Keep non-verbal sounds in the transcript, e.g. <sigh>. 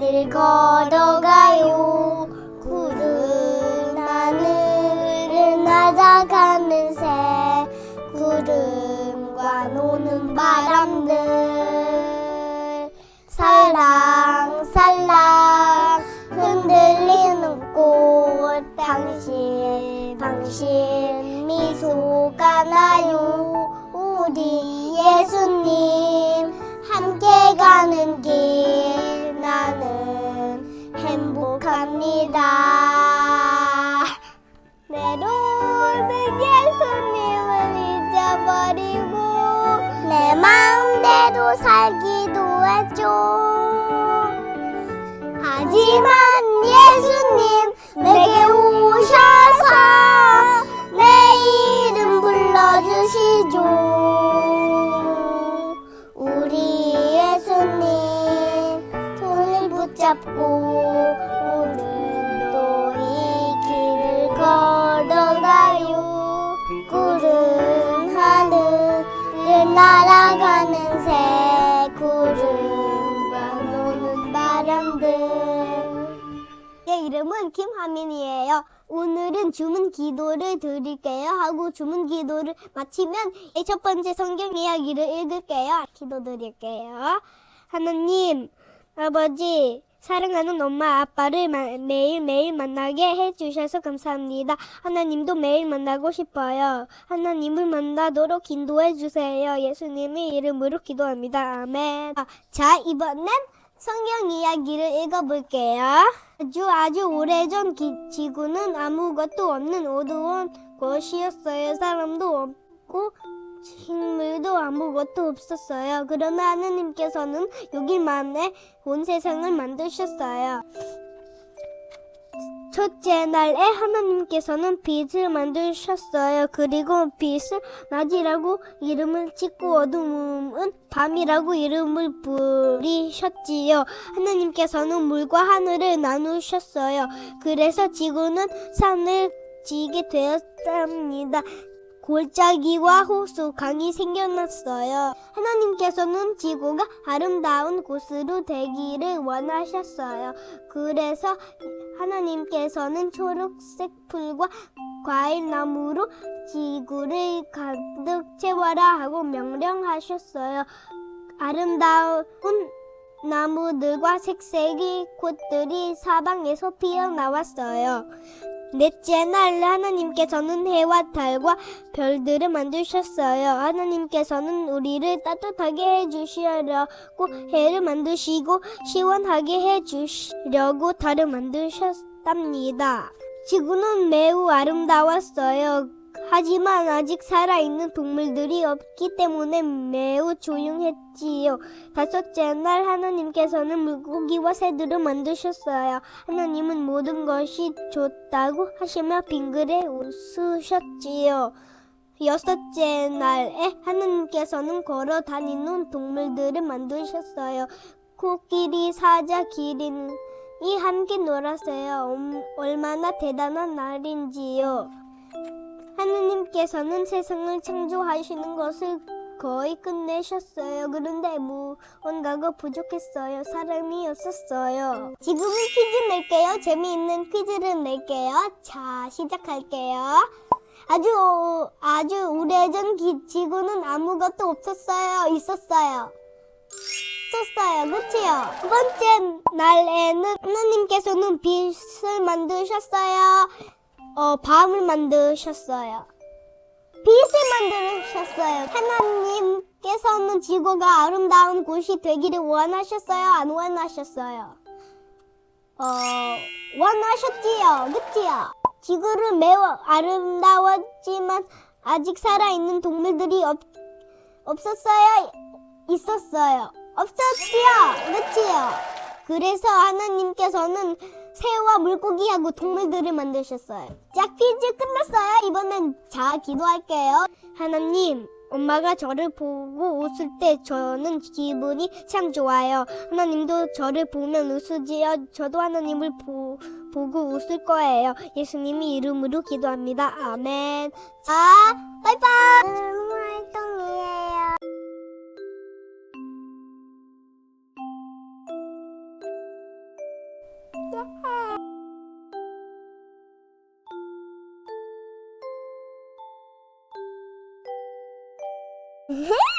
이 길을 걸어가요. 구름 하늘을 날아가는 새 구름과 노는 바람들. 살랑살랑 흔들리는 꽃 당신 당신 미소가 나요. 우리 예수님 함께 가는 길 행복합니다. 내로는 예수님을 잊어버리고 내 마음대로 살기도 했죠 하지만 예수님 내게 오셔서 내 이름 불러주시죠 바람들 제 이름은 김하민이에요. 오늘은 주문 기도를 드릴게요 하고 주문 기도를 마치면 이첫 번째 성경 이야기를 읽을게요. 기도 드릴게요. 하나님, 아버지, 사랑하는 엄마, 아빠를 마- 매일매일 만나게 해주셔서 감사합니다. 하나님도 매일 만나고 싶어요. 하나님을 만나도록 인도해 주세요. 예수님의 이름으로 기도합니다. 아멘. 아, 자, 이번엔 성경 이야기를 읽어볼게요. 아주 아주 오래전 기- 지구는 아무것도 없는 어두운 곳이었어요. 사람도 없고 식물도 아무것도 없었어요. 그러나 하나님께서는 여기만에 온 세상을 만드셨어요. 첫째 날에 하나님께서는 빛을 만드셨어요. 그리고 빛을 낮이라고 이름을 짓고 어둠은 밤이라고 이름을 부리셨지요. 하나님께서는 물과 하늘을 나누셨어요. 그래서 지구는 산을 지게 되었답니다. 골짜기와 호수, 강이 생겨났어요. 하나님께서는 지구가 아름다운 곳으로 되기를 원하셨어요. 그래서 하나님께서는 초록색 풀과 과일 나무로 지구를 가득 채워라 하고 명령하셨어요. 아름다운 나무들과 색색의 꽃들이 사방에서 피어나왔어요. 넷째 날 하나님께서는 해와 달과 별들을 만드셨어요. 하나님께서는 우리를 따뜻하게 해주시려고 해를 만드시고 시원하게 해주시려고 달을 만드셨답니다. 지구는 매우 아름다웠어요. 하지만 아직 살아있는 동물들이 없기 때문에 매우 조용했지요. 다섯째 날 하나님께서는 물고기와 새들을 만드셨어요. 하나님은 모든 것이 좋다고 하시며 빙그레 웃으셨지요. 여섯째 날에 하나님께서는 걸어 다니는 동물들을 만드셨어요. 코끼리, 사자, 기린이 함께 놀았어요. 음, 얼마나 대단한 날인지요. 하나님께서는 세상을 창조하시는 것을 거의 끝내셨어요. 그런데 무언가가 부족했어요. 사람이 없었어요. 지금은 퀴즈 낼게요. 재미있는 퀴즈를 낼게요. 자, 시작할게요. 아주, 아주 오래전 기- 지구는 아무것도 없었어요. 있었어요. 있었어요. 그치요? 두 번째 날에는 하나님께서는 빛을 만드셨어요. 어, 밤을 만드셨어요. 빛을 만드셨어요. 하나님께서는 지구가 아름다운 곳이 되기를 원하셨어요? 안 원하셨어요? 어, 원하셨지요. 그치요? 지구는 매우 아름다웠지만 아직 살아있는 동물들이 없, 없었어요? 있었어요. 없었지요. 그치요? 그래서 하나님께서는 새와 물고기하고 동물들을 만드셨어요. 자, 퀴즈 끝났어요. 이번엔 자, 기도할게요. 하나님, 엄마가 저를 보고 웃을 때 저는 기분이 참 좋아요. 하나님도 저를 보면 웃으지요. 저도 하나님을 보, 보고 웃을 거예요. 예수님이 이름으로 기도합니다. 아멘. 자, 바이바이. 활동이에요. Mm-hmm. <laughs>